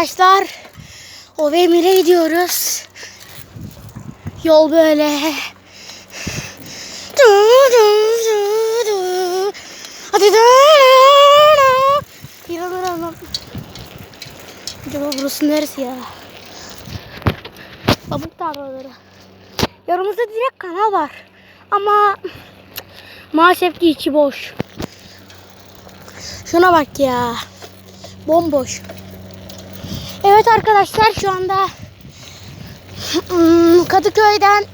arkadaşlar. Ovemir'e gidiyoruz. Yol böyle. Hadi İnanamam. Acaba burası neresi ya? Babuk tarlaları. Yanımızda direkt kanal var. Ama maalesef ki içi boş. Şuna bak ya. Bomboş. Evet arkadaşlar şu anda hmm, Kadıköy'den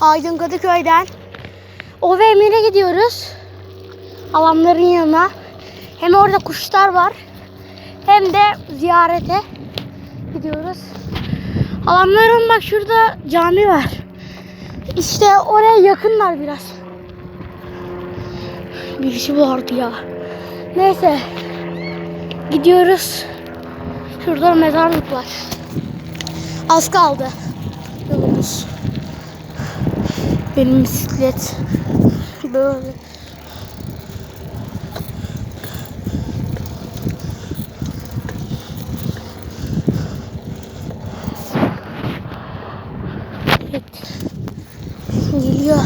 Aydın Kadıköy'den Ovemir'e gidiyoruz. Alamların yanına. Hem orada kuşlar var. Hem de ziyarete gidiyoruz. Alamların bak şurada cami var. İşte oraya yakınlar biraz. Bir şey vardı ya. Neyse. Gidiyoruz. Şurada mezarlık var. Az kaldı. Yolumuz. Benim bisiklet. Böyle. Geliyor.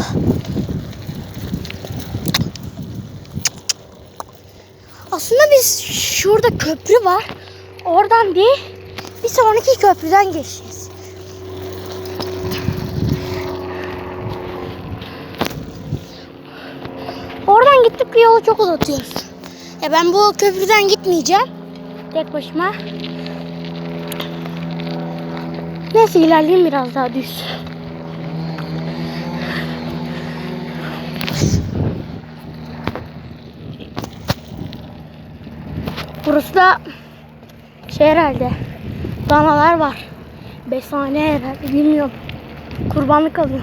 Aslında biz şurada köprü var. Oradan değil, bir sonraki köprüden geçeceğiz. Oradan gittik bir yolu çok uzatıyoruz. Ya ben bu köprüden gitmeyeceğim. Tek başıma. Neyse ilerleyeyim biraz daha düz. Burası da şey herhalde danalar var. Besane herhalde bilmiyorum. Kurbanlık alıyor.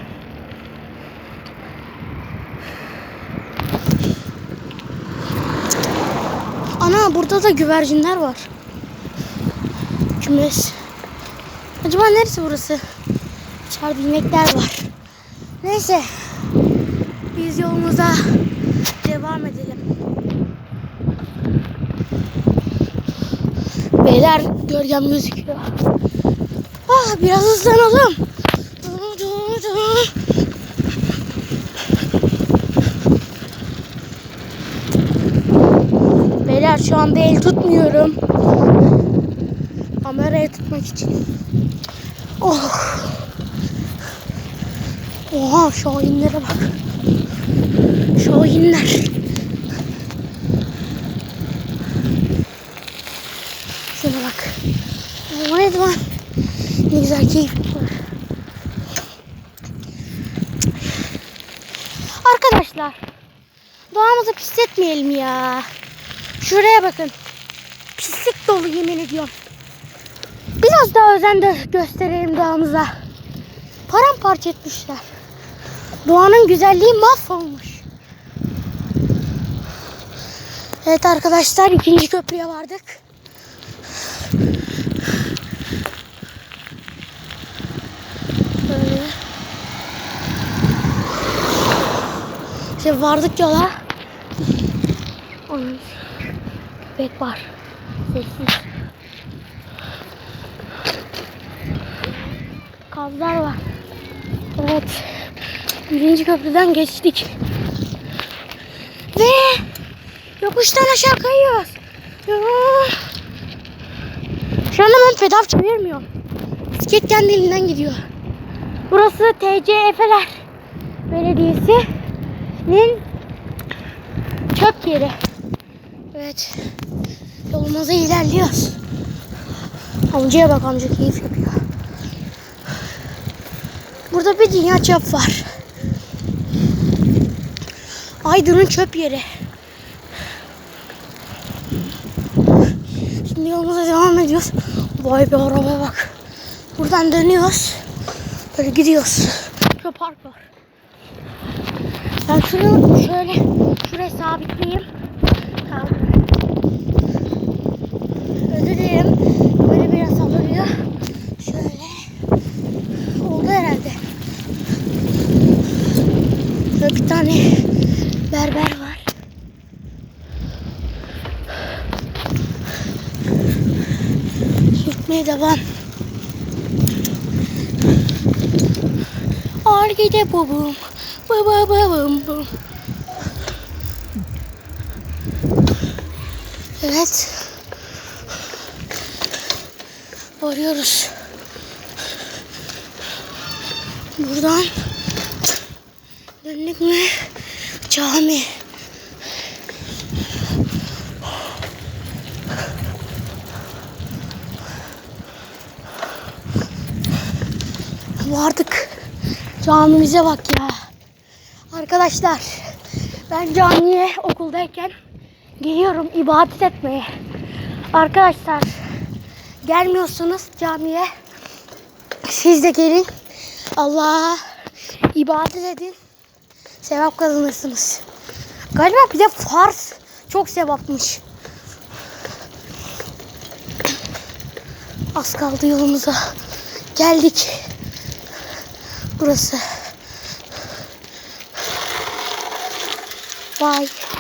Ana burada da güvercinler var. Kümes. Acaba neresi burası? İçeride inekler var. Neyse. Biz yolumuza devam edelim. Beyler gölgem gözüküyor. Ah biraz hızlanalım. Beyler şu anda el tutmuyorum. Kamerayı tutmak için. Oh. Oha şahinlere bak. Şahinler. Şuna bak. O neydi lan? Var. Arkadaşlar. Doğamızı pisletmeyelim ya. Şuraya bakın. Pislik dolu yemin ediyorum. Biraz daha özen de gösterelim doğamıza. Paramparça etmişler. Doğanın güzelliği mahvolmuş. Evet arkadaşlar ikinci köprüye vardık. Böyle. İşte vardık yola. Onun köpek var. Sessiz. Kazlar var. Evet. Birinci köprüden geçtik. Ve yokuştan aşağı kayıyoruz. Şu anda ben pedal çevirmiyorum. Bisiklet kendiliğinden gidiyor. Burası TC Efeler Belediyesi'nin çöp yeri. Evet. Yolumuza ilerliyoruz. Amcaya bak amca keyif yapıyor. Burada bir dünya çöp var. Aydın'ın çöp yeri. Şimdi yolumuza devam ediyoruz. Vay be arabaya bak. Buradan dönüyoruz. Böyle gidiyoruz. Şurada park var. Ben şunu şöyle şuraya sabitleyeyim. Tamam. Özür dilerim. Böyle biraz sallanıyor. Şöyle. Oldu herhalde. Şurada bir tane berber var. gitmeye devam. Argide bubum. Baba babam. Evet. Varıyoruz. Buradan döndük mü cami. Vardık. Camimize bak ya. Arkadaşlar ben camiye okuldayken geliyorum ibadet etmeye. Arkadaşlar gelmiyorsunuz camiye. Siz de gelin. Allah'a ibadet edin. Sevap kazanırsınız. Galiba bir de farz çok sevapmış. Az kaldı yolumuza. Geldik. Burası. Vay.